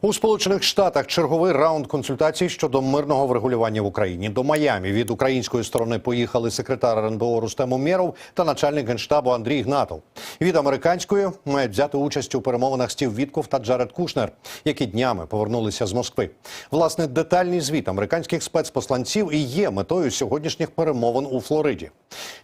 У Сполучених Штатах черговий раунд консультацій щодо мирного врегулювання в Україні. До Майамі від української сторони поїхали секретар РНБО Рустем Умєров та начальник генштабу Андрій Гнатов. Від американської мають взяти участь у перемовинах Стів Вітков та Джаред Кушнер, які днями повернулися з Москви. Власне, детальний звіт американських спецпосланців і є метою сьогоднішніх перемовин у Флориді.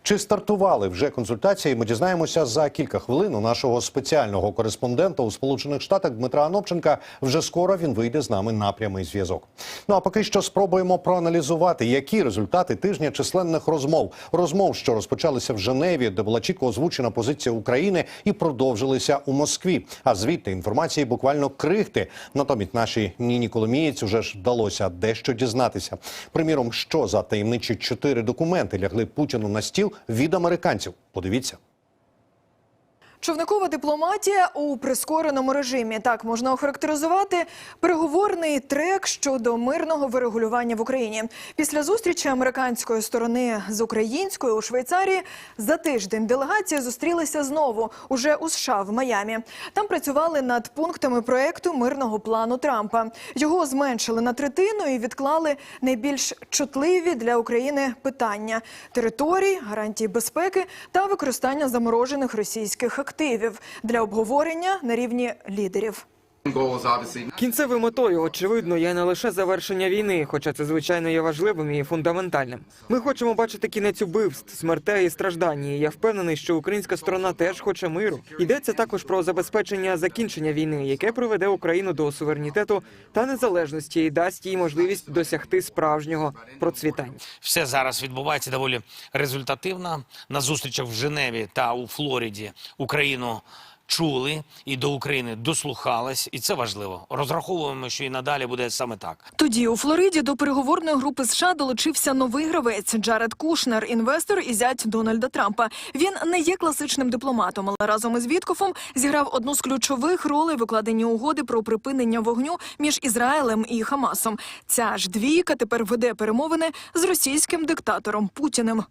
Чи стартували вже консультації? Ми дізнаємося за кілька хвилин у нашого спеціального кореспондента у Сполучених Штатах Дмитра Анопченка. Вже скоро він вийде з нами на прямий зв'язок. Ну а поки що спробуємо проаналізувати, які результати тижня численних розмов, розмов, що розпочалися в Женеві, де була чітко озвучена позиція України, і продовжилися у Москві. А звідти інформації буквально крихти. Натомість нашій Ніні Коломієць уже ж вдалося дещо дізнатися. Приміром, що за таємничі чотири документи лягли Путіну на стіл від американців. Подивіться. Човникова дипломатія у прискореному режимі так можна охарактеризувати переговорний трек щодо мирного вирегулювання в Україні. Після зустрічі американської сторони з українською у Швейцарії за тиждень делегації зустрілися знову уже у США в Майамі. Там працювали над пунктами проекту мирного плану Трампа. Його зменшили на третину і відклали найбільш чутливі для України питання територій, гарантії безпеки та використання заморожених російських активів для обговорення на рівні лідерів. Кінцевою метою, очевидно, є не лише завершення війни, хоча це звичайно є важливим і фундаментальним. Ми хочемо бачити кінець убивств, смертей і страждань. І я впевнений, що українська сторона теж хоче миру. Йдеться також про забезпечення закінчення війни, яке приведе Україну до суверенітету та незалежності і дасть їй можливість досягти справжнього процвітання. Все зараз відбувається доволі результативно. На зустрічах в Женеві та у Флориді Україну чули і до України дослухались, і це важливо. Розраховуємо, що і надалі буде саме так. Тоді у Флориді до переговорної групи США долучився новий гравець Джаред Кушнер, інвестор і зять Дональда Трампа. Він не є класичним дипломатом, але разом із Віткофом зіграв одну з ключових ролей в угоди про припинення вогню між Ізраїлем і Хамасом. Ця ж двійка тепер веде перемовини з російським диктатором Путіним.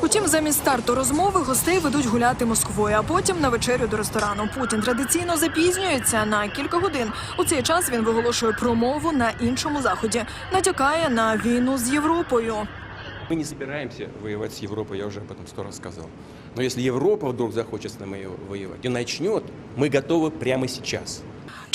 Утім, замість старту розмови гостей ведуть гуляти Москвою, а потім на вечерю до ресторану. Путін традиційно запізнюється на кілька годин. У цей час він виголошує промову на іншому заході, натякає на війну з Європою. Мы не собираемся воевать с Европой, я уже об этом сто раз сказал. Но если Европа вдруг захочет с нами воевать и начнет, мы готовы прямо сейчас.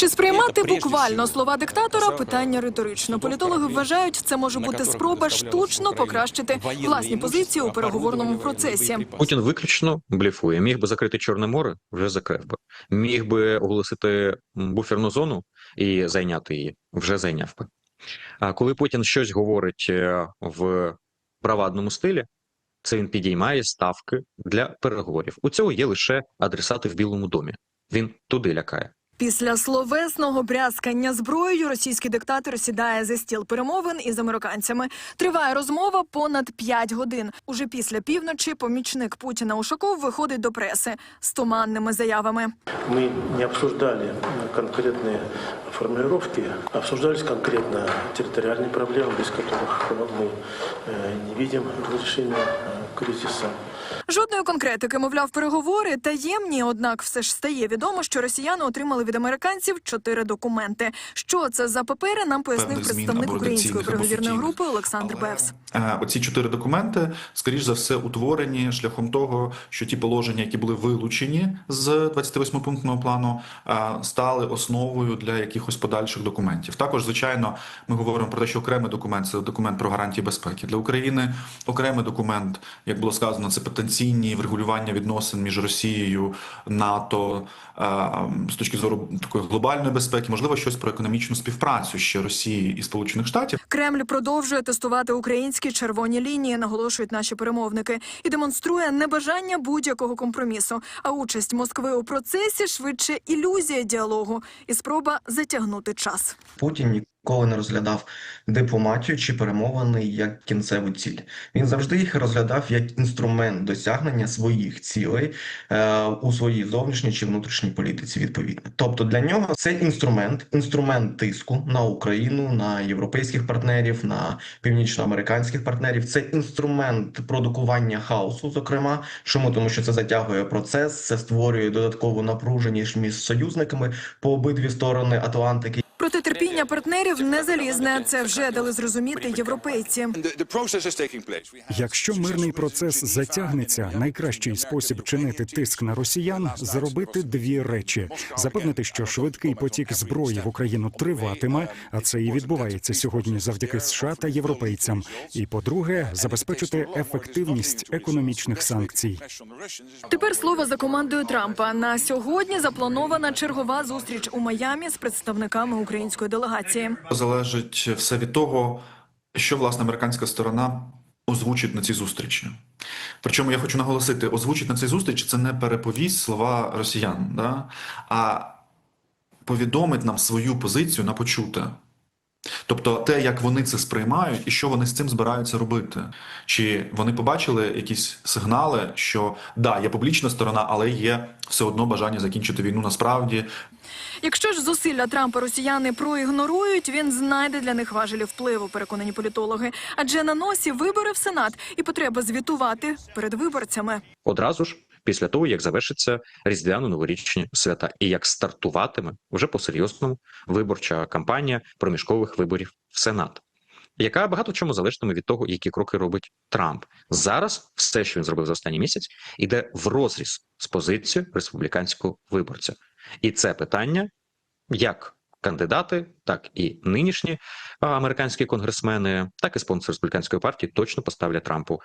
Чи сприймати буквально слова диктатора? Питання риторично. Політологи вважають, це може бути спроба штучно покращити власні позиції у переговорному процесі. Путін виключно блефує. Міг би закрити Чорне море, вже закрив би. Міг би оголосити буферну зону і зайняти її, вже зайняв би. А коли Путін щось говорить е, в бравадному стилі, це він підіймає ставки для переговорів. У цього є лише адресати в Білому домі. Він туди лякає. Після словесного брязкання зброєю російський диктатор сідає за стіл перемовин із американцями. Триває розмова понад 5 годин. Уже після півночі помічник Путіна Ушаков виходить до преси з туманними заявами. Мы не обсуждали э, конкретные формулировки, обсуждались конкретно территориальные проблемы, без которых э, мы э, не видим разрешения э, кризиса. Жодної конкретики, мовляв, переговори таємні. Однак, все ж стає відомо, що росіяни отримали від американців чотири документи. Що це за папери? Нам пояснив представник української переговірної групи Олександр Але, Бевс. Оці чотири документи, скоріш за все, утворені шляхом того, що ті положення, які були вилучені з 28-пунктного плану, стали основою для якихось подальших документів. Також, звичайно, ми говоримо про те, що окремий документ це документ про гарантії безпеки для України. Окремий документ, як було сказано, це потенційні врегулювання відносин між Росією, НАТО е, з точки зору такої глобальної безпеки, можливо, щось про економічну співпрацю ще Росії і Сполучених Штатів. Кремль продовжує тестувати українські червоні лінії, наголошують наші перемовники, і демонструє небажання будь-якого компромісу. А участь Москви у процесі швидше ілюзія діалогу і спроба затягнути час. Путин Ніколи не розглядав дипломатію чи перемовини як кінцеву ціль. Він завжди їх розглядав як інструмент досягнення своїх цілей е, у своїй зовнішній чи внутрішній політиці. Відповідно, тобто для нього це інструмент, інструмент тиску на Україну, на європейських партнерів, на північноамериканських партнерів. Це інструмент продукування хаосу. Зокрема, чому тому, що це затягує процес, це створює додаткову напруженість між союзниками по обидві сторони Атлантики. Проте партнерів не залізне. Це вже дали зрозуміти європейці. Якщо мирний процес затягнеться, найкращий спосіб чинити тиск на росіян зробити дві речі: запевнити, що швидкий потік зброї в Україну триватиме, а це і відбувається сьогодні завдяки США та європейцям. І по-друге, забезпечити ефективність економічних санкцій. Тепер слово за командою Трампа. На сьогодні запланована чергова зустріч у Майамі з представниками української делегації. Залежить все від того, що власне американська сторона озвучить на цій зустрічі. Причому я хочу наголосити, озвучить на цій зустрічі це не переповість слова росіян, да? а повідомить нам свою позицію на почуте. Тобто те, як вони це сприймають і що вони з цим збираються робити. Чи вони побачили якісь сигнали, що да, є публічна сторона, але є все одно бажання закінчити війну насправді, Якщо ж зусилля Трампа росіяни проігнорують, він знайде для них важелі впливу, переконані політологи. Адже на носі вибори в Сенат і потреба звітувати перед виборцями. Одразу ж після того, як завершиться різдвяно-новорічні свята, і як стартуватиме вже по-серйозному виборча кампанія проміжкових виборів в Сенат, яка багато в чому залежатиме від того, які кроки робить Трамп. Зараз все, що він зробив за останній місяць, іде в розріз з позицією республіканського виборця, і це питання як кандидати, так і нинішні американські конгресмени, так і спонсори республіканської партії точно поставлять Трампу